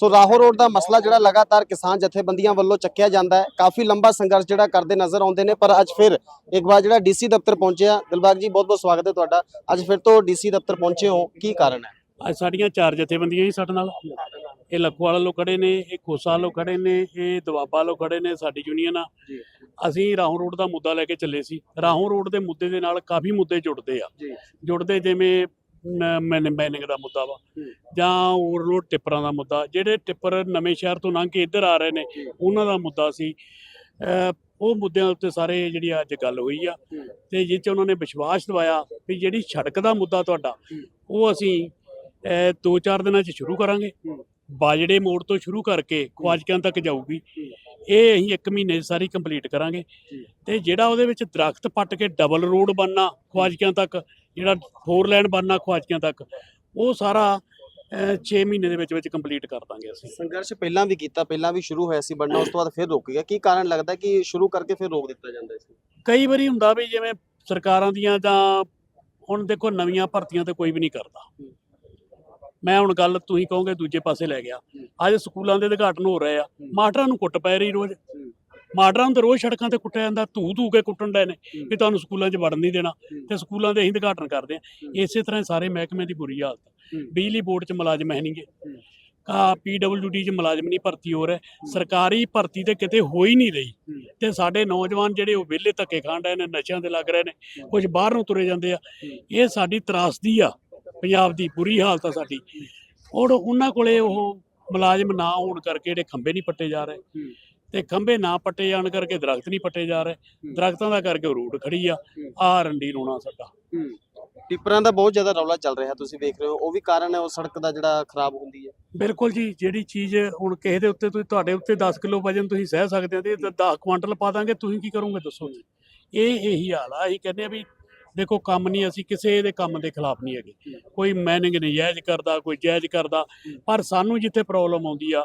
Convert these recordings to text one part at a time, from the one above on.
ਸੋ ਰਾਹੋਂ road ਦਾ ਮਸਲਾ ਜਿਹੜਾ ਲਗਾਤਾਰ ਕਿਸਾਨ ਜਥੇਬੰਦੀਆਂ ਵੱਲੋਂ ਚੱਕਿਆ ਜਾਂਦਾ ਹੈ। ਕਾਫੀ ਲੰਬਾ ਸੰਘਰਸ਼ ਜਿਹੜਾ ਕਰਦੇ ਨਜ਼ਰ ਆਉਂਦੇ ਨੇ ਪਰ ਅੱਜ ਫਿਰ ਇੱਕ ਵਾਰ ਜਿਹੜਾ ਡੀਸੀ ਦਫ਼ਤਰ ਪਹੁੰਚਿਆ। ਦਿਲਬਾਗ ਜੀ ਬਹੁਤ ਬਹੁਤ ਸਵਾਗਤ ਹੈ ਤੁਹਾਡਾ। ਅੱਜ ਫਿਰ ਤੋਂ ਡੀਸੀ ਦਫ਼ਤਰ ਪਹੁੰਚੇ ਹੋ। ਕੀ ਕਾਰਨ ਹੈ? ਅੱਜ ਸਾਡੀਆਂ ਚਾਰ ਜਥੇਬੰਦੀਆਂ ਹੀ ਸਾਡੇ ਨਾਲ। ਇਹ ਲਖਵਾਲ ਵੱਲੋਂ ਖੜੇ ਨੇ ਇਹ ਕੋਸਾ ਵੱਲੋਂ ਖੜੇ ਨੇ ਇਹ ਦਵਾਬਾ ਵੱਲੋਂ ਖੜੇ ਨੇ ਸਾਡੀ ਯੂਨੀਅਨ ਆ। ਅਸੀਂ ਰਾਹੋਂ ਰੋਡ ਦਾ ਮੁੱਦਾ ਲੈ ਕੇ ਚੱਲੇ ਸੀ। ਰਾਹੋਂ ਰੋਡ ਦੇ ਮੁੱਦੇ ਦੇ ਨਾਲ ਕਾਫੀ ਮੁੱਦੇ ਜੁੜਦੇ ਆ। ਜੁੜਦੇ ਜਿਵੇਂ ਮੈਨਿੰਗ ਦਾ ਮੁੱਦਾ ਵਾ। ਜਾਂ ਓਵਰਲੋਡ ਟਿੱਪਰਾਂ ਦਾ ਮੁੱਦਾ ਜਿਹੜੇ ਟਿੱਪਰ ਨਵੇਂ ਸ਼ਹਿਰ ਤੋਂ ਲੰਘ ਕੇ ਇੱਧਰ ਆ ਰਹੇ ਨੇ। ਉਹਨਾਂ ਦਾ ਮੁੱਦਾ ਸੀ ਉਹ ਮੁੱਦਿਆਂ ਉੱਤੇ ਸਾਰੇ ਜਿਹੜੀ ਅੱਜ ਗੱਲ ਹੋਈ ਆ। ਤੇ ਜਿਹ 'ਚ ਉਹਨਾਂ ਨੇ ਵਿਸ਼ਵਾਸ ਦਿਵਾਇਆ ਵੀ ਜਿਹੜੀ ਸੜਕ ਦਾ ਮੁੱਦਾ ਤੁਹਾਡਾ। ਉਹ ਅਸੀਂ ਅਹ ਦੋ ਚਾਰ ਦਿਨਾਂ 'ਚ ਸ਼ੁਰੂ ਕਰਾਂਗੇ। ਬਾਜੜੇ ਮੋੜ ਤੋਂ ਸ਼ੁਰੂ ਕਰਕੇ ਖਵਾਜਕਿਆਂ ਤੱਕ ਜਾਊਗੀ ਇਹ ਅਸੀਂ 1 ਮਹੀਨੇ ਸਾਰੀ ਕੰਪਲੀਟ ਕਰਾਂਗੇ। ਤੇ ਜਿਹੜਾ ਉਹਦੇ ਵਿੱਚ ਦਰਖਤ ਪੱਟ ਕੇ ਡਬਲ ਰੋਡ ਬਣਨਾ ਖਵਾਜਕਿਆਂ ਤੱਕ ਜਿਹੜਾ ਫੋਰ ਲਾਈਨ ਬਣਨਾ ਖਵਾਜਕਿਆਂ ਤੱਕ ਉਹ ਸਾਰਾ 6 ਮਹੀਨੇ ਦੇ ਵਿੱਚ ਵਿੱਚ ਕੰਪਲੀਟ ਕਰ ਦਾਂਗੇ ਅਸੀਂ। ਸੰਘਰਸ਼ ਪਹਿਲਾਂ ਵੀ ਕੀਤਾ ਪਹਿਲਾਂ ਵੀ ਸ਼ੁਰੂ ਹੋਇਆ ਸੀ ਬਣਨਾ ਉਸ ਤੋਂ ਬਾਅਦ ਫਿਰ ਰੁਕ ਗਿਆ। ਕੀ ਕਾਰਨ ਲੱਗਦਾ ਕਿ ਸ਼ੁਰੂ ਕਰਕੇ ਫਿਰ ਰੋਕ ਦਿੱਤਾ ਜਾਂਦਾ ਨੂੰ ਕਈ ਵਾਰੀ ਹੁੰਦਾ ਵੀ ਜਿਵੇਂ ਸਰਕਾਰਾਂ ਦੀਆਂ ਜਾਂ ਹੁਣ ਦੇਖੋ ਨਵੀਆਂ ਭਰਤੀਆਂ ਤੇ ਕੋਈ ਵੀ ਨਹੀਂ ਕਰਦਾ। ਮੈਂ ਹੁਣ ਗੱਲ ਤੁਸੀਂ ਕਹੋਗੇ, ਦੂਜੇ ਪਾਸੇ ਲੈ ਗਿਆ। ਅੱਜ ਸਕੂਲਾਂ ਦੇ ਉਦਘਾਟਨ ਹੋ ਰਹੇ ਆ। ਮਾਸਟਰਾਂ ਨੂੰ ਕੁੱਟ ਪੈ ਰਹੀ ਰੋਜ਼। ਮਾਸਟਰਾਂ ਨੂੰ ਤਾਂ ਰੋਜ਼ ਸੜਕਾਂ ਤੇ ਕੁੱਟਿਆ ਜਾਂਦਾ, ਧੂ ਧੂ ਕੇ ਕੁੱਟਣ ਡਏ ਨੇ ਵੀ ਤੁਹਾਨੂੰ ਸਕੂਲਾਂ 'ਚ ਵੜਨ ਨਹੀਂ ਦੇਣਾ। ਤੇ ਸਕੂਲਾਂ ਦੇ ਅਸੀਂ ਉਦਘਾਟਨ ਕਰਦੇ ਆ। ਇਸੇ ਤਰ੍ਹਾਂ ਹੀ ਸਾਰੇ ਮਹਿਕਮੇ ਦੀ ਬੁਰੀ ਹਾਲਤ ਆ। ਬਿਜਲੀ ਬੋਰਡ 'ਚ ਮੁਲਾਜ਼ਮ ਹੈ ਨਹੀਂਗੇ। ਹੂੰ। ਕਾ ਪੀਡਬਲਯੂਡੀ 'ਚ ਮੁਲਾਜ਼ਮ ਨਹੀਂ, ਭਰਤੀ ਹੋ ਰਿਹਾ। ਸਰਕਾਰੀ ਭਰਤੀ ਤੇ ਕਿਤੇ ਹੋ ਹੀ ਨਹੀਂ ਰਹੀ। ਹੂੰ। ਤੇ ਸਾਡੇ ਨੌਜਵਾਨ ਜਿਹੜੇ ਉਹ ਵਿਹਲੇ ਧੱਕੇ ਖਾਣ ਰਹੇ ਨੇ, ਨਸ਼ਿਆਂ ਦੇ ਲੱਗ ਰਹੇ ਨੇ। ਕੁਝ ਬਾਹਰ ਨੂੰ ਤੁਰੇ ਜਾਂਦੇ ਆ। ਇਹ ਸਾਡੀ ਤਰਾਸਦੀ ਆ। ਪੰਜਾਬ ਦੀ ਬੁਰੀ ਹਾਲਤ ਆ ਸਾਡੀ। ਔਰ ਉਹਨਾਂ ਕੋਲੇ ਉਹ ਮੁਲਾਜ਼ਮ ਨਾ ਹੋਣ ਕਰਕੇ ਜਿਹੜੇ ਖੰਭੇ ਨਹੀਂ ਪੱਟੇ ਜਾ ਰਹੇ। ਤੇ ਖੰਭੇ ਨਾ ਪੱਟੇ ਜਾਣ ਕਰਕੇ ਦਰਖਤ ਨਹੀਂ ਪੱਟੇ ਜਾ ਰਹੇ। ਦਰਖਤਾਂ ਦਾ ਕਰਕੇ ਰੋਡ ਖੜੀ ਆ। ਆ ਰੰਡੀ ਰੋਣਾ ਸਾਡਾ। ਟਿੱਪਰਾਂ ਦਾ ਬਹੁਤ ਜ਼ਿਆਦਾ ਰੌਲਾ ਚੱਲ ਰਿਹਾ ਤੁਸੀਂ ਵੇਖ ਰਹੇ ਹੋ। ਉਹ ਵੀ ਕਾਰਨ ਹੈ ਉਹ ਸੜਕ ਦਾ ਜਿਹੜਾ ਖਰਾਬ ਹੁੰਦੀ ਹੈ। ਬਿਲਕੁਲ ਜੀ ਜਿਹੜੀ ਚੀਜ਼ ਹੁਣ ਕਿਸੇ ਦੇ ਉੱਤੇ ਤੁਸੀਂ ਤੁਹਾਡੇ ਉੱਤੇ 10 ਕਿਲੋ ਵਜਨ ਤੁਸੀਂ ਸਹਿ ਸਕਦੇ ਹੋ ਤੇ 10 ਕੁਆਂਟਲ ਪਾ ਦਾਂਗੇ ਤੁਸੀਂ ਕੀ ਕਰੋਗੇ ਦੱਸੋ ਜੀ? ਇਹ ਇਹੀ ਹਾਲ ਆ। ਅਸੀਂ ਕਹਿੰਦੇ ਆ ਵੀ ਦੇਖੋ ਕੰਮ ਨਹੀਂ ਅਸੀਂ ਕਿਸੇ ਦੇ ਕੰਮ ਦੇ ਖਿਲਾਫ ਨਹੀਂ ਹੈਗੇ। ਕੋਈ ਮੈਨਿੰਗ ਨਜਾਇਜ਼ ਕਰਦਾ ਕੋਈ ਜਾਇਜ਼ ਕਰਦਾ। ਪਰ ਸਾਨੂੰ ਜਿੱਥੇ ਪ੍ਰੋਬਲਮ ਆਉਂਦੀ ਆ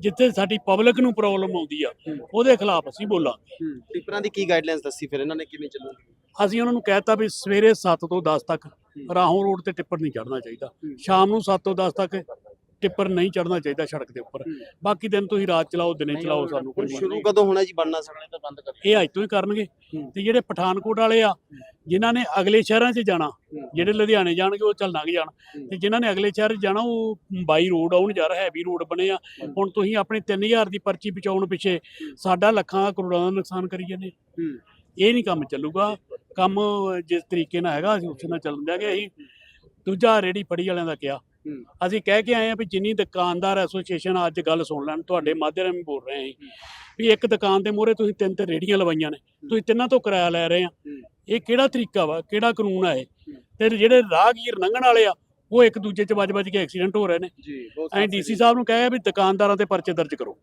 ਜਿੱਥੇ ਸਾਡੀ ਪਬਲਿਕ ਨੂੰ ਪ੍ਰੋਬਲਮ ਆਉਂਦੀ ਆ ਉਹਦੇ ਖਿਲਾਫ ਅਸੀਂ ਬੋਲਾਂਗੇ। ਟਿੱਪਰਾਂ ਦੀ ਕੀ ਗਾਈਡਲਾਈਨਸ ਦੱਸੀ ਫਿਰ? ਇਹਨਾਂ ਨੇ ਕਿਵੇਂ ਚੱਲੂਗੀ? ਅਸੀਂ ਉਹਨਾਂ ਨੂੰ ਕਹਿਤਾ ਵੀ ਸਵੇਰੇ 7 ਤੋਂ 10 ਤੱਕ ਰਾਹੋਂ ਰੋਡ ਤੇ ਟਿੱਪਰ ਨਹੀਂ ਚੜਨਾ ਚਾਹੀਦਾ। ਸ਼ਾਮ ਨੂੰ 7 ਤੋਂ 10 ਤੱਕ ਟਿੱਪਰ ਨਹੀਂ ਚੜਨਾ ਚਾਹੀਦਾ ਸੜਕ ਦੇ ਉੱਪਰ। ਬਾਕੀ ਦਿਨ ਤੁਸੀਂ ਰਾਤ ਚਲਾਓ ਦਿਨੇ ਚਲਾਓ ਸਾਨੂੰ ਕੋਈ ਸ਼ੁਰੂ ਕਦੋਂ ਹੋਣਾ ਜੀ ਬਣਨਾ ਸੜਕ ਤਾਂ ਬੰਦ ਕਰ ਇਹ ਅੱਜ ਤੋਂ ਹੀ ਕਰਨਗੇ। ਤੇ ਜਿਹੜੇ ਪਠਾਨਕੋਟ ਵਾਲੇ ਆ ਜਿਨ੍ਹਾਂ ਨੇ ਅਗਲੇ ਸ਼ਹਿਰਾਂ 'ਚ ਜਾਣਾ। ਜਿਹੜੇ ਲੁਧਿਆਣੇ ਜਾਣਗੇ ਉਹ ਚੱਲ ਲੰਘ ਜਾਣ। ਤੇ ਜਿਨ੍ਹਾਂ ਨੇ ਅਗਲੇ ਸ਼ਹਿਰ ਜਾਣਾ ਉਹ ਬਾਈ ਰੋਡ ਆਉਣ ਜਾ ਰਿਹਾ ਹੈਵੀ ਰੋਡ ਬਣੇ ਆ। ਹੁਣ ਤੁਸੀਂ ਆਪਣੇ 3000 ਦੀ ਪਰਚੀ ਬਚਾਉਣ ਪਿੱਛੇ ਸਾਡਾ ਲੱਖਾਂ ਕਰੋੜਾਂ ਦਾ ਨੁਕਸਾਨ ਕਰੀ ਜਾਂਦੇ। ਇਹ ਨਹੀਂ ਕੰਮ ਚੱਲੂਗਾ ਕੰਮ ਜਿਸ ਤਰੀਕੇ ਨਾਲ ਹੈਗਾ ਅਸੀਂ ਉਸੇ ਨਾਲ ਚੱਲਣ ਦਿਆਂਗੇ ਅਸੀਂ ਦੂਜਾ ਰੇੜੀ ਫੜੀ ਵਾਲਿਆਂ ਦਾ ਕਿਹਾ। ਅਸੀਂ ਕਹਿ ਕੇ ਆਏ ਆ ਵੀ ਜਿੰਨੀ ਦੁਕਾਨਦਾਰ ਐਸੋਸੀਏਸ਼ਨ ਅੱਜ ਗੱਲ ਸੁਣ ਲੈਣ ਤੁਹਾਡੇ ਮਾਧਿਅਮ ਰਾਹੀਂ ਬੋਲ ਰਹੇ ਹਾਂ ਵੀ ਇੱਕ ਦੁਕਾਨ ਦੇ ਮੂਹਰੇ ਤੁਸੀਂ ਤਿੰਨ ਤਿੰਨ ਰੇੜੀਆਂ ਲਵਾਈਆਂ ਨੇ ਤੁਸੀਂ ਤਿੰਨਾਂ ਤੋਂ ਕਿਰਾਇਆ ਲੈ ਰਹੇ ਆ। ਇਹ ਕਿਹੜਾ ਤਰੀਕਾ ਵਾ ਕਿਹੜਾ ਕਾਨੂੰਨ ਆ ਇਹ। ਤੇ ਜਿਹੜੇ ਰਾਹਗੀਰ ਲੰਘਣ ਵਾਲੇ ਆ ਉਹ ਇੱਕ ਦੂਜੇ 'ਚ ਵੱਜ-ਵੱਜ ਕੇ ਐਕਸੀਡੈਂਟ ਹੋ ਰਹੇ ਨੇ ਜੀ ਐਂ ਡੀਸੀ ਸਾਹਿਬ ਨੂੰ ਕਹੇ ਵੀ ਦੁਕਾਨਦਾਰਾਂ ਤੇ ਪਰਚੇ ਦਰਜ ਕਰੋ।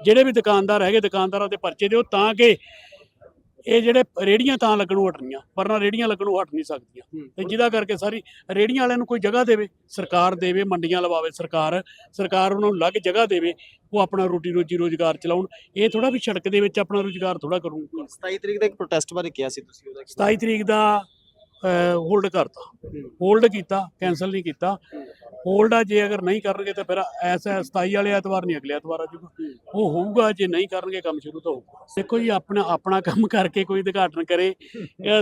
ਜਿਹੜੇ ਵੀ ਦੁਕਾਨਦਾਰ ਹੈਗੇ ਦੁਕਾਨਦਾਰਾਂ ਤੇ ਪਰਚੇ ਦਿਓ ਤਾਂ ਕਿ ਇਹ ਜਿਹੜੇ ਰੇੜੀਆਂ ਤਾਂ ਲੱਗਣੋਂ ਹਟਣੀਆਂ ਵਰਨਾ ਰੇੜੀਆਂ ਲੱਗਣੋਂ ਹਟ ਨਹੀਂ ਸਕਦੀਆਂ। ਤੇ ਜਿਹਦਾ ਕਰਕੇ ਸਾਰੀ ਰੇੜੀਆਂ ਵਾਲਿਆਂ ਨੂੰ ਕੋਈ ਜਗ੍ਹਾ ਦੇਵੇ ਸਰਕਾਰ ਦੇਵੇ ਮੰਡੀਆਂ ਲਵਾਵੇ ਸਰਕਾਰ ਸਰਕਾਰ ਉਹਨਾਂ ਨੂੰ ਅਲੱਗ ਜਗ੍ਹਾ ਦੇਵੇ ਉਹ ਆਪਣਾ ਰੋਟੀ ਰੋਜੀ ਰੋਜ਼ਗਾਰ ਚਲਾਉਣ ਇਹ ਥੋੜਾ ਵੀ ਸੜਕ ਦੇ ਵਿੱਚ ਆਪਣਾ ਰੋਜ਼ਗਾਰ ਥੋੜਾ ਕਰੂਗਾ 27 ਤਰੀਕ ਦਾ ਇੱਕ ਪ੍ਰੋਟੈਸਟ ਬਾਰੇ ਕਿਹਾ ਸੀ ਤੁਸੀਂ ਉਹਦਾ ਕੀ? 27 ਤਰੀਕ ਦਾ ਹੋਲਡ ਕਰਤਾ। ਹੋਲਡ ਕੀਤਾ ਕੈਨਸਲ ਨਹੀਂ ਕੀਤਾ। ਹੋਲਡ ਆ ਜੇ ਅਗਰ ਨਹੀਂ ਕਰਨਗੇ ਤਾਂ ਫਿਰ ਐਸਾ 27 ਵਾਲੇ ਐਤਵਾਰ ਨਹੀਂ ਅਗਲੇ ਐਤਵਾਰ ਆ ਜੂਗਾ ਉਹ ਹੋਊਗਾ ਜੇ ਨਹੀਂ ਕਰਨਗੇ ਕੰਮ ਸ਼ੁਰੂ ਤੋਂ ਹੋਊਗਾ। ਦੇਖੋ ਜੀ ਆਪਣਾ ਆਪਣਾ ਕੰਮ ਕਰਕੇ ਕੋਈ ਉਦਘਾਟਨ ਕਰੇ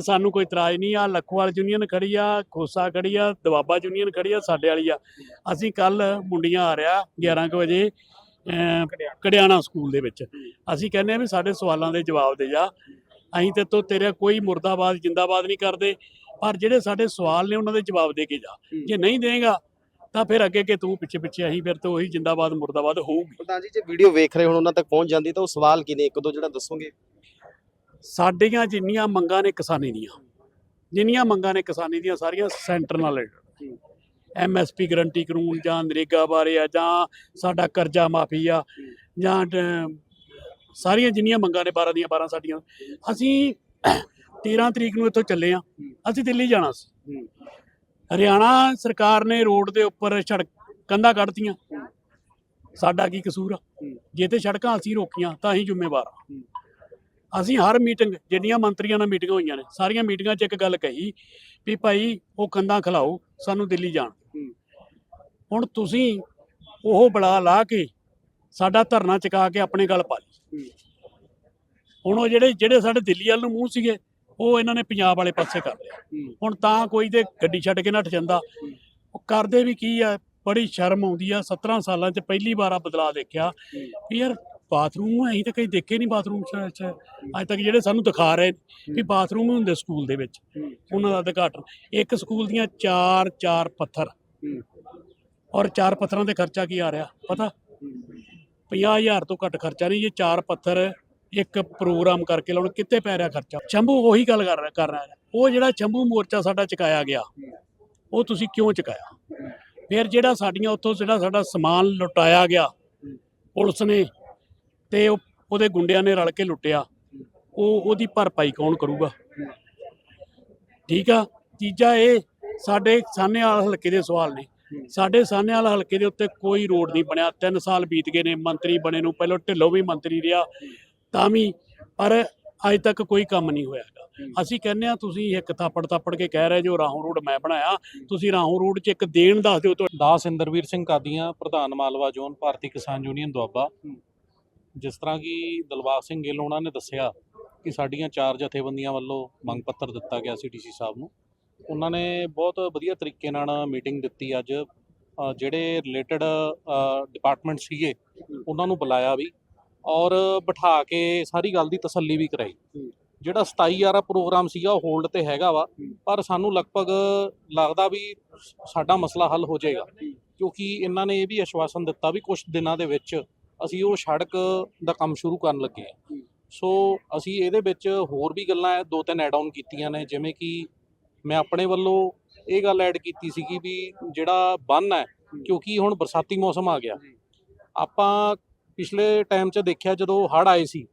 ਸਾਨੂੰ ਕੋਈ ਇਤਰਾਜ਼ ਨਹੀਂ ਆ। ਲੱਖੋਵਾਲ ਯੂਨੀਅਨ ਖੜੀ ਆ ਖੋਸਾ ਖੜੀ ਆ ਦਵਾਬਾ ਯੂਨੀਅਨ ਖੜੀ ਆ ਸਾਡੇ ਵਾਲੀ ਆ। ਅਸੀਂ ਕੱਲ ਮੁੰਡੀਆਂ ਆ ਰਿਹਾ 11 ਕੁ ਵਜੇ ਅਮ, ਕੜਿਆਣਾ ਸਕੂਲ ਦੇ ਵਿੱਚ। ਅਸੀਂ ਕਹਿੰਦੇ ਆ ਵੀ ਸਾਡੇ ਸਵਾਲਾਂ ਦੇ ਜਵਾਬ ਦੇ ਜਾ। ਅਸੀਂ ਤੇ ਤੋਂ ਤੇਰਾ ਕੋਈ ਮੁਰਦਾਬਾਦ ਜਿੰਦਾਬਾਦ ਨਹੀਂ ਕਰਦੇ। ਪਰ ਜਿਹੜੇ ਸਾਡੇ ਸਵਾਲ ਨੇ ਉਹਨਾਂ ਦੇ ਜਵਾਬ ਦੇ ਕੇ ਜਾ। ਜੇ ਨਹੀਂ ਦੇਗਾ ਤਾਂ ਫਿਰ ਅੱਗੇ ਕਿ ਤੂੰ ਪਿੱਛੇ ਪਿੱਛੇ ਅਸੀਂ ਫਿਰ ਤੋਂ ਉਹੀ ਜਿੰਦਾਬਾਦ ਮੁਰਦਾਬਾਦ ਹੋਊਗੀ। ਪ੍ਰਧਾਨ ਜੀ ਜੇ ਵੀਡੀਓ ਵੇਖ ਰਹੇ ਹੁਣ ਉਹਨਾਂ ਤੱਕ ਪਹੁੰਚ ਜਾਂਦੀ ਤਾਂ ਉਹ ਸਵਾਲ ਕੀ ਨੇ? ਇੱਕ ਦੋ ਜਿਹੜਾ ਦੱਸੋਗੇ? ਸਾਡੀਆਂ ਜਿੰਨੀਆਂ ਮੰਗਾਂ ਨੇ ਕਿਸਾਨੀ ਦੀਆਂ ਜਿੰਨੀਆਂ ਮੰਗਾਂ ਨੇ ਕਿਸਾਨੀ ਦੀਆਂ ਸਾਰੀਆਂ ਸੈਂਟਰ ਨਾਲ ਰਿਲੇਟਡ ਐਮਐਸਪੀ ਗਰੰਟੀ ਕਾਨੂੰਨ ਜਾਂ ਨਰੇਗਾ ਬਾਰੇ ਆ ਜਾਂ ਸਾਡਾ ਕਰਜ਼ਾ ਮਾਫੀ ਆ ਜਾਂ ਸਾਰੀਆਂ ਜਿੰਨੀਆਂ ਮੰਗਾਂ ਨੇ 12 ਦੀਆਂ 12 ਸਾਡੀਆਂ। ਅਸੀਂ 13 ਤਰੀਕ ਨੂੰ ਇੱਥੋਂ ਚੱਲੇ ਆ। ਅਸੀਂ ਦਿੱਲੀ ਜਾਣਾ ਸੀ। ਹਰਿਆਣਾ ਸਰਕਾਰ ਨੇ ਰੋਡ ਦੇ ਉੱਪਰ ਸੜਕ ਕੰਧਾਂ ਕੱਢਤੀਆਂ। ਸਾਡਾ ਕੀ ਕਸੂਰ ਆ। ਜੇ ਤੇ ਸੜਕਾਂ ਅਸੀਂ ਰੋਕੀਆਂ ਤਾਂ ਅਸੀਂ ਜ਼ਿੰਮੇਵਾਰ ਆ। ਅਸੀਂ ਹਰ ਮੀਟਿੰਗ ਜਿੰਨੀਆਂ ਮੰਤਰੀਆਂ ਨਾਲ ਮੀਟਿੰਗਾਂ ਹੋਈਆਂ ਨੇ ਸਾਰੀਆਂ ਮੀਟਿੰਗਾਂ 'ਚ ਇੱਕ ਗੱਲ ਕਹੀ ਵੀ ਭਾਈ ਉਹ ਕੰਧਾਂ ਖਿਲਾਓ ਸਾਨੂੰ ਦਿੱਲੀ ਜਾਣ। ਹੁਣ ਤੁਸੀਂ ਉਹ ਬਲਾ ਲਾ ਕੇ ਸਾਡਾ ਧਰਨਾ ਚੁਕਾ ਕੇ ਆਪਣੇ ਗੱਲ ਪਾ ਲਈ ਹੁਣ ਉਹ ਜਿਹੜੇ ਜਿਹੜੇ ਸਾਡੇ ਦਿੱਲੀ ਵੱਲ ਨੂੰ ਮੂੰਹ ਸੀਗੇ ਉਹ ਇਹਨਾਂ ਨੇ ਪੰਜਾਬ ਵਾਲੇ ਪਾਸੇ ਕਰ ਲਿਆ। ਹੁਣ ਤਾਂ ਕੋਈ ਤੇ ਗੱਡੀ ਛੱਡ ਕੇ ਨੱਠ ਜਾਂਦਾ। ਉਹ ਕਰਦੇ ਵੀ ਕੀ ਆ ਬੜੀ ਸ਼ਰਮ ਆਉਂਦੀ ਆ। 17 ਸਾਲਾਂ 'ਚ ਪਹਿਲੀ ਵਾਰ ਆ ਬਦਲਾਅ ਦੇਖਿਆ। ਵੀ ਯਾਰ ਬਾਥਰੂਮ ਅਸੀਂ ਤਾਂ ਕਈ ਦੇਖੇ ਨਹੀਂ ਬਾਥਰੂਮ ਚ ਅੱਜ ਤੱਕ ਜਿਹੜੇ ਸਾਨੂੰ ਦਿਖਾ ਰਹੇ ਵੀ ਬਾਥਰੂਮ ਹੁੰਦੇ ਸਕੂਲ ਦੇ ਵਿੱਚ। ਉਹਨਾਂ ਦਾ ਉਦਘਾਟਨ। ਇੱਕ ਸਕੂਲ ਦੀਆਂ ਚਾਰ ਚਾਰ ਪੱਥਰ। ਔਰ ਚਾਰ ਪੱਥਰਾਂ ਤੇ ਖਰਚਾ ਕੀ ਆ ਰਿਹਾ? ਪਤਾ? 50000 ਤੋਂ ਘੱਟ ਖਰਚਾ ਨਹੀਂ। ਇਹ ਚਾਰ ਪੱਥਰ ਇੱਕ ਪ੍ਰੋਗਰਾਮ ਕਰਕੇ ਲਾਉਣ ਕਿੱਥੇ ਪੈ ਰਿਹਾ ਖਰਚਾ। ਚੰਬੂ ਉਹੀ ਗੱਲ ਕਰ ਰਿਹਾ ਕਰ ਰਿਹਾ ਉਹ ਜਿਹੜਾ ਚੰਬੂ ਮੋਰਚਾ ਸਾਡਾ ਚੁਕਾਇਆ ਗਿਆ, ਉਹ ਤੁਸੀਂ ਕਿਉਂ ਚੁਕਾਇਆ? ਫਿਰ ਜਿਹੜਾ ਸਾਡੀਆਂ ਉੱਥੋਂ ਜਿਹੜਾ ਸਾਡਾ ਸਮਾਨ ਲੁਟਾਇਆ ਗਿਆ, ਪੁਲਿਸ ਨੇ ਤੇ ਉਹਦੇ ਗੁੰਡਿਆਂ ਨੇ ਰਲ ਕੇ ਲੁੱਟਿਆ, ਉਹ ਉਹਦੀ ਭਰਪਾਈ ਕੌਣ ਕਰੂਗਾ? ਠੀਕ ਆ? ਤੀਜਾ ਇਹ, ਸਾਡੇ ਸਾਹਨੇਵਾਲ ਹਲਕੇ ਦੇ ਸਵਾਲ ਨੇ। ਸਾਡੇ ਸਾਹਨੇਵਾਲ ਹਲਕੇ ਦੇ ਉੱਤੇ ਕੋਈ ਰੋਡ ਨਹੀਂ ਬਣਿਆ। 3 ਸਾਲ ਬੀਤ ਗਏ ਨੇ, ਮੰਤਰੀ ਬਣੇ ਨੂੰ। ਪਹਿਲਾਂ ਢਿੱਲੋਂ ਵੀ ਮੰਤਰੀ ਰਿਹਾ। ਤਾਂ ਵੀ ਪਰ ਅੱਜ ਤੱਕ ਕੋਈ ਕੰਮ ਨਹੀਂ ਹੋਇਆ ਅਸੀਂ ਕਹਿੰਦੇ ਆ ਤੁਸੀਂ ਇੱਕ ਥਾਪੜ ਥਾਪੜ ਕੇ ਕਹਿ ਰਹੇ ਜੋ ਰਾਹੋਂ ਰੋਡ ਮੈਂ ਬਣਾਇਆ ਤੁਸੀਂ ਰਾਹੋਂ ਰੋਡ 'ਚ ਇੱਕ ਦੇਣ ਦੱਸ ਦਿਓ ਤੁਹਾਡੇ ਦਾਸ ਇੰਦਰਵੀਰ ਸਿੰਘ ਕਾਦੀਆਂ ਪ੍ਰਧਾਨ ਮਾਲਵਾ ਜ਼ੋਨ ਭਾਰਤੀ ਕਿਸਾਨ ਯੂਨੀਅਨ ਦੁਆਬਾ। ਜਿਸ ਤਰ੍ਹਾਂ ਕਿ ਦਲਬਾਗ ਸਿੰਘ ਗਿੱਲ ਉਹਨਾਂ ਨੇ ਦੱਸਿਆ ਕਿ ਸਾਡੀਆਂ ਚਾਰ ਜਥੇਬੰਦੀਆਂ ਵੱਲੋਂ ਮੰਗ ਪੱਤਰ ਦਿੱਤਾ ਗਿਆ ਸੀ ਡੀਸੀ ਸਾਹਿਬ ਨੂੰ। ਉਹਨਾਂ ਨੇ ਬਹੁਤ ਵਧੀਆ ਤਰੀਕੇ ਨਾਲ ਮੀਟਿੰਗ ਦਿੱਤੀ ਅੱਜ। ਜਿਹੜੇ ਰਿਲੇਟਡ ਡਿਪਾਰਟਮੈਂਟ ਸੀਗੇ ਉਹਨਾਂ ਨੂੰ ਬੁਲਾਇਆ ਵੀ। ਔਰ ਬਿਠਾ ਕੇ ਸਾਰੀ ਗੱਲ ਦੀ ਤਸੱਲੀ ਵੀ ਕਰਾਈ। ਜਿਹੜਾ 27 ਯਾਰਾ ਪ੍ਰੋਗਰਾਮ ਸੀਗਾ ਉਹ ਹੋਲਡ ਤੇ ਹੈਗਾ ਵਾ। ਪਰ ਸਾਨੂੰ ਲਗਭਗ ਲੱਗਦਾ ਵੀ ਸਾਡਾ ਮਸਲਾ ਹੱਲ ਹੋ ਜਾਏਗਾ। ਕਿਉਂਕਿ ਇਹਨਾਂ ਨੇ ਇਹ ਵੀ ਆਸ਼ਵਾਸਨ ਦਿੱਤਾ ਵੀ ਕੁਝ ਦਿਨਾਂ ਦੇ ਵਿੱਚ ਅਸੀਂ ਉਹ ਸੜਕ ਦਾ ਕੰਮ ਸ਼ੁਰੂ ਕਰਨ ਲੱਗੇ ਆ ਸੋ ਅਸੀਂ ਇਹਦੇ ਵਿੱਚ ਹੋਰ ਵੀ ਗੱਲਾਂ ਦੋ ਤਿੰਨ ਐਡ ਆਨ ਕੀਤੀਆਂ ਨੇ ਜਿਵੇਂ ਕਿ ਮੈਂ ਆਪਣੇ ਵੱਲੋਂ ਇਹ ਗੱਲ ਐਡ ਕੀਤੀ ਸੀਗੀ ਵੀ ਜਿਹੜਾ ਬੰਨ ਹੈ ਕਿਉਂਕਿ ਹੁਣ ਬਰਸਾਤੀ ਮੌਸਮ ਆ ਗਿਆ। ਆਪਾਂ ਪਿਛਲੇ ਟਾਈਮ 'ਚ ਦੇਖਿਆ ਜਦੋਂ ਹੜ੍ਹ ਆਏ ਸੀ,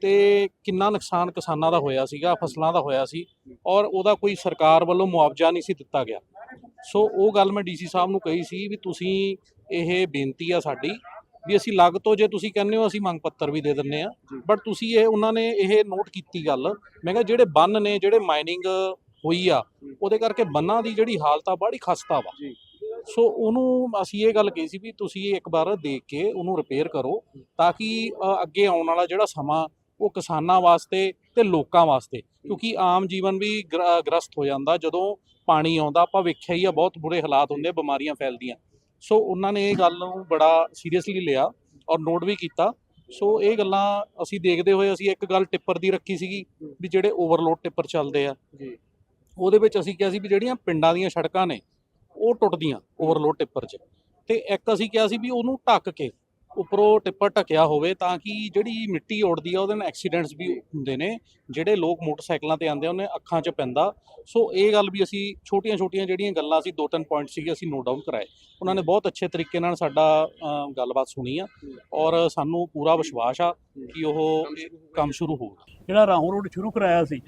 ਤੇ ਕਿੰਨਾ ਨੁਕਸਾਨ ਕਿਸਾਨਾਂ ਦਾ ਹੋਇਆ ਸੀਗਾ, ਫਸਲਾਂ ਦਾ ਹੋਇਆ ਸੀ ਔਰ ਉਹਦਾ ਕੋਈ ਸਰਕਾਰ ਵੱਲੋਂ ਮੁਆਵਜ਼ਾ ਨਹੀਂ ਸੀ ਦਿੱਤਾ ਗਿਆ। ਸੋ ਉਹ ਗੱਲ ਮੈਂ ਡੀਸੀ ਸਾਹਿਬ ਨੂੰ ਕਹੀ ਸੀ ਵੀ ਤੁਸੀਂ ਇਹ ਬੇਨਤੀ ਆ ਸਾਡੀ ਵੀ ਅਸੀਂ ਲੱਗ ਤੋਂ ਜੇ ਤੁਸੀਂ ਕਹਿੰਦੇ ਹੋ, ਅਸੀਂ ਮੰਗ ਪੱਤਰ ਵੀ ਦੇ ਦਿੰਨੇ ਆ। ਬਟ ਤੁਸੀਂ ਇਹ, ਉਹਨਾਂ ਨੇ ਇਹ ਨੋਟ ਕੀਤੀ ਗੱਲ। ਮੈਂ ਕਿਹਾ ਜਿਹੜੇ ਬੰਨ ਨੇ, ਜਿਹੜੇ ਮਾਈਨਿੰਗ ਹੋਈ ਆ, ਉਹਦੇ ਕਰਕੇ ਬੰਨਾਂ ਦੀ ਜਿਹੜੀ ਹਾਲਤ ਆ ਬੜੀ ਖਸਤਾ ਵਾ। ਸੋ ਉਹਨੂੰ ਅਸੀਂ ਇਹ ਗੱਲ ਕਹੀ ਸੀ ਵੀ ਤੁਸੀਂ ਇੱਕ ਵਾਰ ਦੇਖ ਕੇ ਉਹਨੂੰ ਰਿਪੇਅਰ ਕਰੋ ਤਾਂ ਕਿ ਅੱਗੇ ਆਉਣ ਵਾਲਾ ਜਿਹੜਾ ਸਮਾਂ ਉਹ ਕਿਸਾਨਾਂ ਵਾਸਤੇ ਤੇ ਲੋਕਾਂ ਵਾਸਤੇ ਕਿਉਂਕਿ ਆਮ ਜੀਵਨ ਵੀ ਗ੍ਰ- ਗ੍ਰਸਤ ਹੋ ਜਾਂਦਾ ਜਦੋਂ ਪਾਣੀ ਆਉਂਦਾ ਆਪਾਂ ਵੇਖਿਆ ਹੀ ਆ ਬਹੁਤ ਬੁਰੇ ਹਾਲਾਤ ਹੁੰਦੇ ਬਿਮਾਰੀਆਂ ਫੈਲਦੀਆਂ। ਸੋ ਉਹਨਾਂ ਨੇ ਇਹ ਗੱਲ ਨੂੰ ਬੜਾ ਸੀਰੀਅਸਲੀ ਲਿਆ ਔਰ ਨੋਟ ਵੀ ਕੀਤਾ। ਸੋ ਇਹ ਗੱਲਾਂ ਅਸੀਂ ਦੇਖਦੇ ਹੋਏ ਅਸੀਂ ਇੱਕ ਗੱਲ ਟਿੱਪਰ ਦੀ ਰੱਖੀ ਸੀਗੀ ਵੀ ਜਿਹੜੇ ਓਵਰਲੋਡ ਟਿੱਪਰ ਚੱਲਦੇ ਆ। ਜੀ। ਉਹਦੇ ਵਿੱਚ ਅਸੀਂ ਕਿਹਾ ਸੀ ਵੀ ਜਿਹੜੀਆਂ ਪਿੰਡਾਂ ਦੀਆਂ ਸੜਕਾਂ ਨੇ ਉਹ ਟੁੱਟਦੀਆਂ ਓਵਰਲੋਡ ਟਿੱਪਰ 'ਚ। ਤੇ ਇੱਕ ਅਸੀਂ ਕਿਹਾ ਸੀ ਵੀ ਉਹਨੂੰ ਢੱਕ ਕੇ ਉੱਪਰੋਂ ਟਿੱਪਰ ਢੱਕਿਆ ਹੋਵੇ ਤਾਂ ਕਿ ਜਿਹੜੀ ਮਿੱਟੀ ਉੱਡਦੀ ਆ ਉਹਦੇ ਨਾਲ ਐਕਸੀਡੈਂਟਸ ਵੀ ਹੁੰਦੇ ਨੇ, ਜਿਹੜੇ ਲੋਕ ਮੋਟਰਸਾਈਕਲਾਂ ਤੇ ਆਉਂਦੇ ਉਹਨੇ ਅੱਖਾਂ 'ਚ ਪੈਂਦਾ। ਸੋ ਇਹ ਗੱਲ ਵੀ ਅਸੀਂ ਛੋਟੀਆਂ-ਛੋਟੀਆਂ ਜਿਹੜੀਆਂ ਗੱਲਾਂ ਸੀ ਦੋ ਤਿੰਨ ਪੁਆਇੰਟ ਸੀਗੇ ਅਸੀਂ ਨੋਟ ਡਾਊਨ ਕਰਾਏ। ਉਹਨਾਂ ਨੇ ਬਹੁਤ ਅੱਛੇ ਤਰੀਕੇ ਨਾਲ ਸਾਡਾ ਗੱਲਬਾਤ ਸੁਣੀ ਆ ਔਰ ਸਾਨੂੰ ਪੂਰਾ ਵਿਸ਼ਵਾਸ ਆ ਕਿ ਉਹ ਕੰਮ ਸ਼ੁਰੂ ਹੋਊਗਾ। ਜਿਹੜਾ ਰਾਹੋਂ ਰੋਡ ਸ਼ੁਰੂ ਕਰਾਇਆ ਸੀ,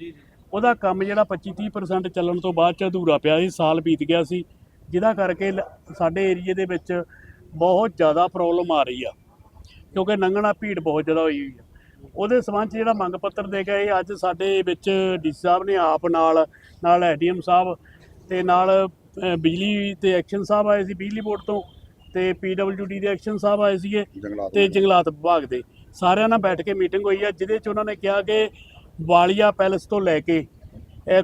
ਉਹਦਾ ਕੰਮ ਜਿਹੜਾ 25-30% ਚੱਲਣ ਤੋਂ ਬਾਅਦ ਚ ਅਧੂਰਾ ਪਿਆ ਸੀ, ਸਾਲ ਬੀਤ ਗਿਆ ਸੀ। ਜਿਹਦਾ ਕਰਕੇ ਸਾਡੇ ਏਰੀਏ ਦੇ ਵਿੱਚ ਬਹੁਤ ਜ਼ਿਆਦਾ ਪ੍ਰੋਬਲਮ ਆ ਰਹੀ ਆ। ਕਿਉਂਕਿ ਲੰਘਣਾ ਭੀੜ ਬਹੁਤ ਜ਼ਿਆਦਾ ਹੋਈ ਹੋਈ ਆ। ਉਹਦੇ ਸਬੰਧ 'ਚ ਜਿਹੜਾ ਮੰਗ ਪੱਤਰ ਦੇ ਗਏ ਅੱਜ ਸਾਡੇ ਵਿੱਚ ਡੀਸੀ ਸਾਹਿਬ ਨੇ ਆਪ ਨਾਲ ਨਾਲ ਐਡੀਐਮ ਸਾਹਿਬ ਤੇ ਨਾਲ ਬਿਜਲੀ ਤੇ ਐਕਸ਼ਨ ਸਾਹਿਬ ਆਏ ਸੀ ਬਿਜਲੀ ਬੋਰਡ ਤੋਂ ਤੇ ਪੀਡਬਲਯੂਡੀ ਦੇ ਐਕਸ਼ਨ ਸਾਹਿਬ ਆਏ ਸੀਗੇ ਤੇ ਜੰਗਲਾਤ ਵਿਭਾਗ ਦੇ। ਸਾਰਿਆਂ ਨਾਲ ਬੈਠ ਕੇ ਮੀਟਿੰਗ ਹੋਈ ਆ ਜਿਹਦੇ 'ਚ ਉਹਨਾਂ ਨੇ ਕਿਹਾ ਕਿ ਵਾਲੀਆ ਪੈਲਸ ਤੋਂ ਲੈ ਕੇ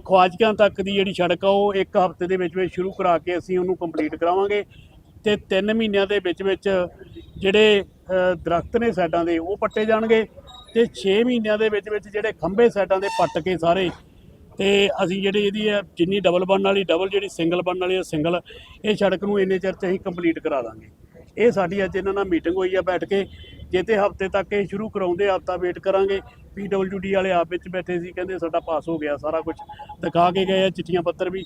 ਖਵਾਜਕਾਂ ਤੱਕ ਦੀ ਜਿਹੜੀ ਸੜਕ ਆ ਉਹ ਇੱਕ ਹਫ਼ਤੇ ਦੇ ਵਿੱਚ ਵਿੱਚ ਸ਼ੁਰੂ ਕਰਾ ਕੇ ਅਸੀਂ ਉਹਨੂੰ ਕੰਪਲੀਟ ਕਰਾਵਾਂਗੇ। ਤੇ 3 ਮਹੀਨਿਆਂ ਦੇ ਵਿੱਚ ਵਿੱਚ ਜਿਹੜੇ ਅ, ਦਰਖਤ ਨੇ ਸਾਈਡਾਂ ਦੇ ਉਹ ਪੱਟੇ ਜਾਣਗੇ। ਤੇ 6 ਮਹੀਨਿਆਂ ਦੇ ਵਿੱਚ ਵਿੱਚ ਜਿਹੜੇ ਖੰਭੇ ਸਾਈਡਾਂ ਦੇ ਪੱਟ ਕੇ ਸਾਰੇ ਤੇ ਅਸੀਂ ਜਿਹੜੀ ਇਹਦੀ ਹੈ ਜਿੰਨੀ ਡਬਲ ਬਣਨ ਵਾਲੀ ਡਬਲ ਜਿਹੜੀ ਸਿੰਗਲ ਬਣਨ ਵਾਲੀ ਹੈ ਸਿੰਗਲ ਇਹ ਸੜਕ ਨੂੰ ਇੰਨੇ ਚਿਰ ਚ ਅਸੀਂ ਕੰਪਲੀਟ ਕਰਾ ਦਾਂਗੇ। ਇਹ ਸਾਡੀ ਅੱਜ ਇਹਨਾਂ ਨਾਲ ਮੀਟਿੰਗ ਹੋਈ ਆ ਬੈਠ ਕੇ। ਜੇ ਤੇ ਹਫ਼ਤੇ ਤੱਕ ਇਹ ਸ਼ੁਰੂ ਕਰਾਉਂਦੇ ਹਫਤਾ ਵੇਟ ਕਰਾਂਗੇ। ਪੀਡਬਲਯੂਡੀ ਵਾਲੇ ਆਪ ਵਿੱਚ ਬੈਠੇ ਸੀ ਕਹਿੰਦੇ ਸਾਡਾ ਪਾਸ ਹੋ ਗਿਆ ਸਾਰਾ ਕੁਝ ਦਿਖਾ ਕੇ ਗਏ ਆ ਚਿੱਠੀਆਂ ਪੱਤਰ ਵੀ।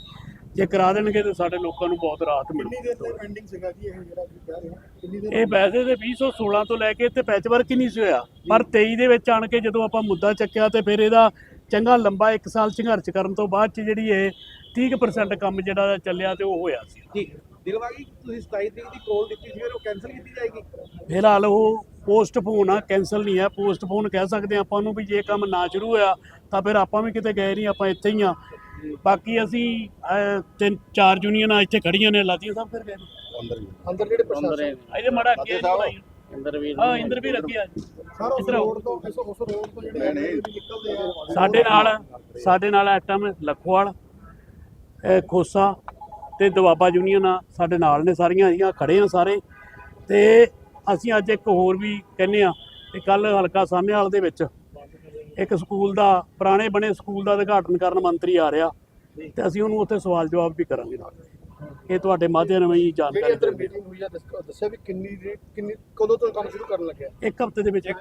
ਜੇ ਕਰਾ ਦੇਣਗੇ ਤਾਂ ਸਾਡੇ ਲੋਕਾਂ ਨੂੰ ਬਹੁਤ ਰਾਹਤ ਕਿੰਨੀ ਮਿਲੂਗੀ ਦੇਰ ਤੋਂ ਪੈਂਡਿੰਗ ਸੀਗਾ ਜੀ ਇਹ ਜਿਹੜਾ ਤੁਸੀਂ ਕਹਿ ਰਹੇ ਹੋ? ਕਿੰਨੀ ਦੇਰ ਇਹ ਵੈਸੇ ਤੇ 2016 ਤੋਂ ਲੈ ਕੇ ਤੇ ਪੈਚ ਵਰਕ ਹੀ ਨਹੀਂ ਸੀ ਹੋਇਆ। ਪਰ 23 ਦੇ ਵਿੱਚ ਆਣ ਕੇ ਜਦੋਂ ਆਪਾਂ ਮੁੱਦਾ ਚੱਕਿਆ ਤੇ ਫਿਰ ਇਹਦਾ ਚੰਗਾ ਲੰਬਾ 1 ਸਾਲ ਸੰਘਰਸ਼ ਕਰਨ ਤੋਂ ਬਾਅਦ ਚ ਜਿਹੜੀ ਇਹ 30% ਕੰਮ ਜਿਹੜਾ ਚੱਲਿਆ ਤੇ ਉਹ ਹੋਇਆ ਸੀ। ਠੀਕ ਦਿਲਵਾਗੀ ਤੁਸੀਂ 27 ਤਰੀਕ ਦੀ ਕੋਲ ਦਿੱਤੀ ਸੀ ਫਿਰ ਉਹ ਕੈਨਸਲ ਕੀਤੀ ਜਾਏਗੀ? ਫਿਲਹਾਲ ਉਹ ਪੋਸਟਪੋਨ ਆ ਕੈਨਸਲ ਨਹੀਂ ਆ ਪੋਸਟਪੋਨ ਕਹਿ ਸਕਦੇ ਹਾਂ ਆਪਾਂ ਨੂੰ ਵੀ ਜੇ ਕੰਮ ਨਾ ਸ਼ੁਰੂ ਹੋਇਆ ਤਾਂ ਫਿਰ ਆਪਾਂ ਵੀ ਕਿਤੇ ਗਏ ਨਹੀਂ ਆਪਾਂ ਇੱਥੇ ਹੀ ਆ। ਬਾਕੀ ਅਸੀਂ ਤਿੰਨ ਚਾਰ ਯੂਨੀਅਨਾਂ ਇੱਥੇ ਖੜੀਆਂ ਨੇ ਲਾਤੀਆਂ ਸਭ ਫਿਰ ਗਏ ਨੇ। ਅੰਦਰ ਜਿਹੜੇ ਪ੍ਰਸ਼ਾਸਨ ਇਹਦੇ ਮਾੜਾ ਅੱਗੇ ਜੀ ਇੰਦਰਵੀਰ ਹਾਂ ਇੰਦਰਵੀਰ ਅੱਗੇ ਆ। ਜੀ ਸਰ ਉਸ। ਰੋਡ ਤੋਂ ਇਸ ਉਸ ਰੋਡ ਤੋਂ ਜਿਹੜੇ ਨਿਕਲਦੇ ਆ। ਸਾਡੇ ਨਾਲ ਸਾਡੇ ਨਾਲ ਐਟਮ ਲਖਵਾਲ ਇਹ ਖੋਸਾ ਤੇ ਦਵਾਬਾ ਯੂਨੀਅਨ ਆ ਸਾਡੇ ਨਾਲ ਨੇ ਸਾਰੀਆਂ ਅਸੀਂ ਖੜੇ ਆ ਸਾਰੇ। ਤੇ ਅਸੀਂ ਅੱਜ ਇੱਕ ਹੋਰ ਵੀ ਕਹਿੰਨੇ ਆ ਕਿ ਕੱਲ ਹਲਕਾ ਸਾਹਨੇਵਾਲ ਦੇ ਵਿੱਚ ਇੱਕ ਸਕੂਲ ਦਾ ਪੁਰਾਣੇ ਬਣੇ ਸਕੂਲ ਦਾ ਉਦਘਾਟਨ ਕਰਨ ਮੰਤਰੀ ਆ ਰਿਹਾ। ਤੇ ਅਸੀਂ ਉਹਨੂੰ ਉੱਥੇ ਸਵਾਲ ਜਵਾਬ ਵੀ ਕਰਾਂਗੇ ਨਾਲ। ਇਹ ਤੁਹਾਡੇ ਮਾਧਿਅਮ ਰਾਹੀਂ ਜਿਹੜੀ ਜਾਣਕਾਰੀ ਅੰਦਰ ਦਿੰਦੇ ਮੀਟਿੰਗ ਹੋਈ ਆ ਦੱਸ- ਦੱਸਿਆ ਵੀ ਕਿੰਨੀ ਰੇਟ ਕਿੰਨੀ ਕਦੋਂ ਤੋਂ ਕੰਮ ਸ਼ੁਰੂ ਕਰਨ ਲੱਗਿਆ? ਇੱਕ ਹਫ਼ਤੇ ਦੇ ਵਿੱਚ। ਇੱਕ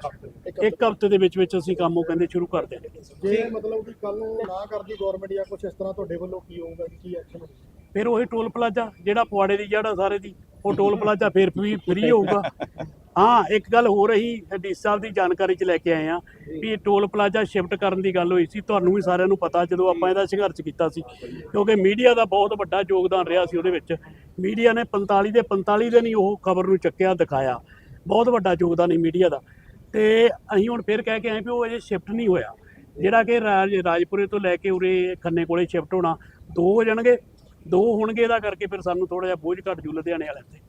ਹਫ਼ਤੇ ਦੇ ਵਿੱਚ। ਵਿੱਚ ਅਸੀਂ ਕੰਮ ਉਹ ਕਹਿੰਦੇ ਸ਼ੁਰੂ ਕਰ ਦਿਆਂਗੇ ਜੇ ਮਤਲਬ ਕਿ ਕੱਲ ਨੂੰ ਨਾ ਕਰਦੀ ਗਵਰਨਮੈਂਟ ਜਾਂ ਕੁਝ ਇਸ ਤਰ੍ਹਾਂ ਤੁਹਾਡੇ ਵੱਲੋਂ ਕੀ ਹੋਊਗਾ ਕਿ ਕੀ ਐਕਸ਼ਨ ਹੋਊਗਾ? ਫਿਰ ਉਹੀ ਟੋਲ ਪਲਾਜ਼ਾ, ਜਿਹੜਾ ਪਵਾੜੇ ਦੀ ਜੜ ਸਾਰੇ ਦੀ, ਉਹ ਟੋਲ ਪਲਾਜ਼ਾ ਫਿਰ ਵੀ ਫ੍ਰੀ ਹੋਊਗਾ। ਹਾਂ, ਇੱਕ ਗੱਲ ਹੋ ਰਹੀ ਡੀ ਸਾਹਿਬ ਦੀ ਜਾਣਕਾਰੀ ਚ ਲੈ ਕੇ ਆਏ ਆ ਵੀ ਇਹ ਟੋਲ ਪਲਾਜ਼ਾ ਸ਼ਿਫਟ ਕਰਨ ਦੀ ਗੱਲ ਹੋਈ ਸੀ, ਤੁਹਾਨੂੰ ਵੀ ਸਾਰਿਆਂ ਨੂੰ ਪਤਾ ਜਦੋਂ ਆਪਾਂ ਇਹਦਾ ਸੰਘਰਸ਼ ਕੀਤਾ ਸੀ, ਕਿਉਂਕਿ ਮੀਡੀਆ ਦਾ ਬਹੁਤ ਵੱਡਾ ਯੋਗਦਾਨ ਰਿਹਾ ਸੀ ਉਹਦੇ ਵਿੱਚ। ਮੀਡੀਆ ਨੇ 45 ਦੇ 45 ਦਿਨ ਹੀ ਉਹ ਖਬਰ ਨੂੰ ਚੱਕਿਆ, ਦਿਖਾਇਆ। ਬਹੁਤ ਵੱਡਾ ਯੋਗਦਾਨ ਹੈ ਮੀਡੀਆ ਦਾ। ਤੇ ਅਸੀਂ ਹੁਣ ਫਿਰ ਕਹਿ ਕੇ ਆਏ ਵੀ ਉਹ ਅਜੇ ਸ਼ਿਫਟ ਨਹੀਂ ਹੋਇਆ। ਜਿਹੜਾ ਕਿ ਰਾਜ, ਰਾਜਪੁਰੇ ਤੋਂ ਲੈ ਕੇ ਉਰੇ ਖੰਨੇ ਕੋਲੇ ਸ਼ਿਫਟ ਹੋਣਾ, ਦੋ ਹੋ ਜਾਣਗੇ। ਦੋ ਹੋਣਗੇ ਇਹਦਾ ਕਰਕੇ ਫਿਰ ਸਾਨੂੰ ਥੋੜਾ ਜਿਹਾ ਬੋਝ ਘੱਟ ਜੂ ਲੁਧਿਆਣੇ ਵਾਲਿਆਂ ਤੇ।